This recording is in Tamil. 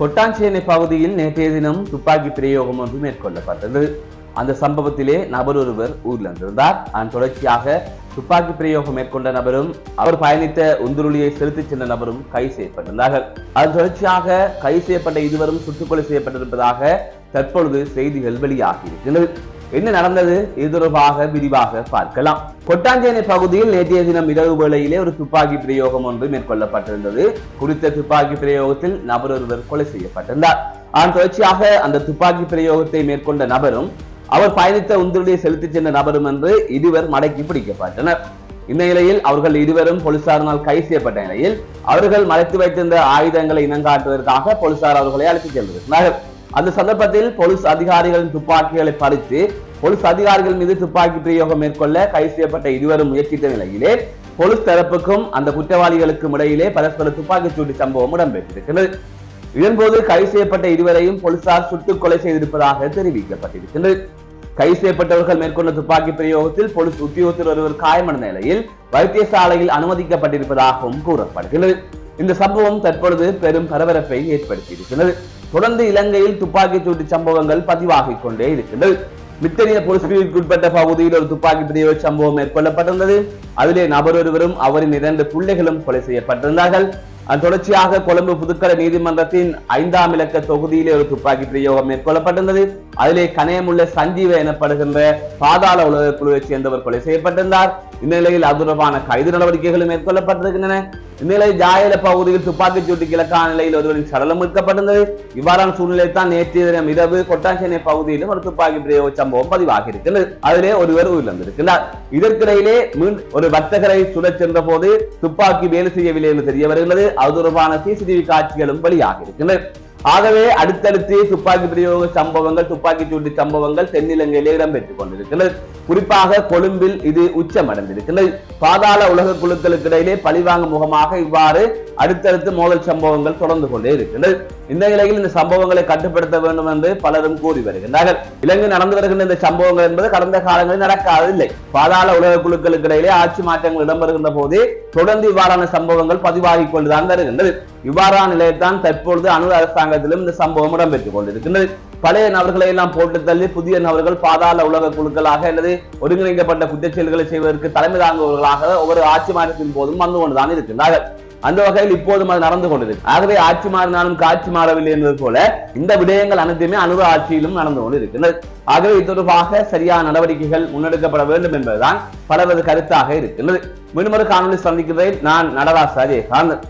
கொட்டாஞ்சேனை பகுதியில் நேற்றைய தினம் துப்பாக்கி பிரயோகம் ஒன்று மேற்கொள்ளப்பட்டது. அந்த சம்பவத்திலே நபர் ஒருவர் ஊரில் இருந்திருந்தார் அதன் தொடர்ச்சியாக துப்பாக்கி பிரயோகம் மேற்கொண்ட நபரும் அவர் பயணித்த உந்துருளியை செலுத்திச் சென்ற நபரும் கைது செய்யப்பட்டிருந்தார்கள். அதன் தொடர்ச்சியாக கைது செய்யப்பட்ட இருவரும் சுட்டுக்கொலை செய்யப்பட்டிருப்பதாக தற்பொழுது செய்திகள் வெளியாகி இருக்கின்றது என்ன நடந்தது? இது தொடர்பாக விரிவாக பார்க்கலாம். கொட்டாஞ்சேனை பகுதியில் நேற்றைய தினம் இரவு வேளையிலே ஒரு துப்பாக்கி பிரயோகம் ஒன்று மேற்கொள்ளப்பட்டிருந்தது. குறித்த துப்பாக்கி பிரயோகத்தில் நபர் ஒருவர் கொலை செய்யப்பட்டிருந்தார். அதன் தொடர்ச்சியாக அந்த துப்பாக்கி பிரயோகத்தை மேற்கொண்ட நபரும் அவர் பயணித்த உந்துருடைய செலுத்திச் சென்ற நபரும் என்று இருவர் மடக்கி பிடிக்கப்பட்டனர். இந்த நிலையில் அவர்கள் இருவரும் போலீசாரினால் கைது செய்யப்பட்ட நிலையில் அவர்கள் மறைத்து வைத்திருந்த ஆயுதங்களை இனங்காட்டுவதற்காக போலீசார் அவர்களை அழைத்துச் சென்றிருக்கிறார்கள் அந்த சந்தர்ப்பத்தில் போலீஸ் அதிகாரிகளின் துப்பாக்கிகளை பறித்து போலீஸ் அதிகாரிகள் மீது துப்பாக்கி பிரயோகம் மேற்கொள்ள கைது செய்யப்பட்ட இருவரும் முயற்சித்த நிலையிலே போலீஸ் தரப்புக்கும் அந்த குற்றவாளிகளுக்கும் இடையிலே பரஸ்பர துப்பாக்கிச் சூட்டு சம்பவம் இடம்பெற்றிருக்கிறது. இதன்போது கைது செய்யப்பட்ட இருவரையும் போலீசார் சுட்டுக் கொலை செய்திருப்பதாக தெரிவிக்கப்பட்டிருக்கிறது. கைது செய்யப்பட்டவர்கள் மேற்கொண்ட துப்பாக்கி பிரயோகத்தில் போலீஸ் உத்தியோகத்தில் ஒருவர் காயமடைந்த நிலையில் வைத்தியசாலையில் அனுமதிக்கப்பட்டிருப்பதாகவும் கூறப்படுகிறது. இந்த சம்பவம் தற்பொழுது பெரும் பரபரப்பை ஏற்படுத்தியிருக்கிறது. தொடர்ந்து இலங்கையில் துப்பாக்கி சூட்டு சம்பவங்கள் பதிவாகிக் கொண்டே இருக்கின்றது. மித்தனிய பொலிஸ்பிரிவுக்குட்பட்ட பகுதியில் ஒரு துப்பாக்கி பிரிவு சம்பவம் மேற்கொள்ளப்பட்டிருந்தது. அதிலே நபர் ஒருவரும் அவரின் இரண்டு பிள்ளைகளும் கொலை செய்யப்பட்டிருந்தார்கள். அது தொடர்ச்சியாக கொழும்பு புதுக்கடை நீதிமன்றத்தின் ஐந்தாம் இலக்க தொகுதியிலே ஒரு துப்பாக்கி பிரயோகம் மேற்கொள்ளப்பட்டிருந்தது. அதிலே கனயமுள்ள சஞ்சீவ எனப்படுகின்ற பாதாள உலக குழுவைச் சேர்ந்தவர் கொலை செய்யப்பட்டிருந்தார். இந்நிலையில் அது தொடர்பான கைது நடவடிக்கைகளும் மேற்கொள்ளப்பட்டிருக்கின்றன. இந்நிலையில் ஜாயல பகுதியில் துப்பாக்கிச் சூட்டு கிழக்கான நிலையில் ஒருவரின் சடலம் மீட்கப்பட்டிருந்தது. இவ்வாறான சூழ்நிலை தான் நேற்றைய தினம் இரவு கொட்டாஞ்சேனை பகுதியிலும் ஒரு துப்பாக்கி பிரயோக சம்பவம் பதிவாகி இருக்கிறது. அதிலே ஒருவர் உயிரிழந்திருக்கிறார். இதற்கிடையிலே மீண்டும் ஒரு வர்த்தகரை சுடச் சென்ற போது துப்பாக்கி வேலை செய்யவில்லை என்று தெரிய வருகிறது அது தொடர்பான சிசிடிவி காட்சிகளும் வெளியாக இருக்கின்றன. ஆகவே அடுத்தடுத்து துப்பாக்கி பிரயோக சம்பவங்கள் துப்பாக்கி சூட்டு சம்பவங்கள் தென்னிலங்கையிலே இடம்பெற்றுக் கொண்டிருக்கிறது குறிப்பாக கொழும்பில் இது உச்சமடைந்திருக்கிறது. பாதாள உலக குழுக்களுக்கு இடையிலே பழிவாங்கும் முகமாக இவ்வாறு அடுத்தடுத்து மோதல் சம்பவங்கள் தொடர்ந்து கொண்டே இருக்கிறது இந்த நிலையில் இந்த சம்பவங்களை கட்டுப்படுத்த வேண்டும் என்று பலரும் கூறி வருகின்றார்கள். இலங்கை நடந்து வருகின்ற இந்த சம்பவங்கள் என்பது கடந்த காலங்களில் நடக்காதில்லை பாதாள உலக குழுக்களுக்கு இடையிலே ஆட்சி மாற்றங்கள் இடம்பெறுகின்ற போதே தொடர்ந்து இவ்வாறான சம்பவங்கள் பதிவாகிக் கொண்டுதான் வருகின்றது. இவ்வாறான நிலையத்தான் தற்பொழுது அணு அரசாங்கத்திலும் இந்த சம்பவம் இடம்பெற்றுக் கொண்டிருக்கின்றது. பழைய நபர்களை எல்லாம் போட்டு தள்ளி புதிய நபர்கள் பாதாள உலக குழுக்களாக அல்லது ஒருங்கிணைக்கப்பட்ட குற்றச்செயல்களை செய்வதற்கு தலைமை தாங்குபவர்களாக ஒவ்வொரு ஆட்சி மாற்றத்தின் போதும் வந்து கொண்டுதான் இருக்கின்றார்கள். அந்த வகையில் இப்போதும் அது நடந்து கொண்டிருக்கு. ஆகவே ஆட்சி மாறினாலும் காட்சி மாறவில்லை என்பது போல இந்த விடயங்கள் அனைத்துமே அனுபவ ஆட்சியிலும் நடந்து கொண்டிருக்கின்றது. ஆகவே இது தொடர்பாக சரியான நடவடிக்கைகள் முன்னெடுக்கப்பட வேண்டும் என்பதுதான் பலரது கருத்தாக இருக்கின்றது. மீண்டும் ஒரு காணொலி சந்திக்கிறேன். நான் நடராஜ் அஜயகாந்த்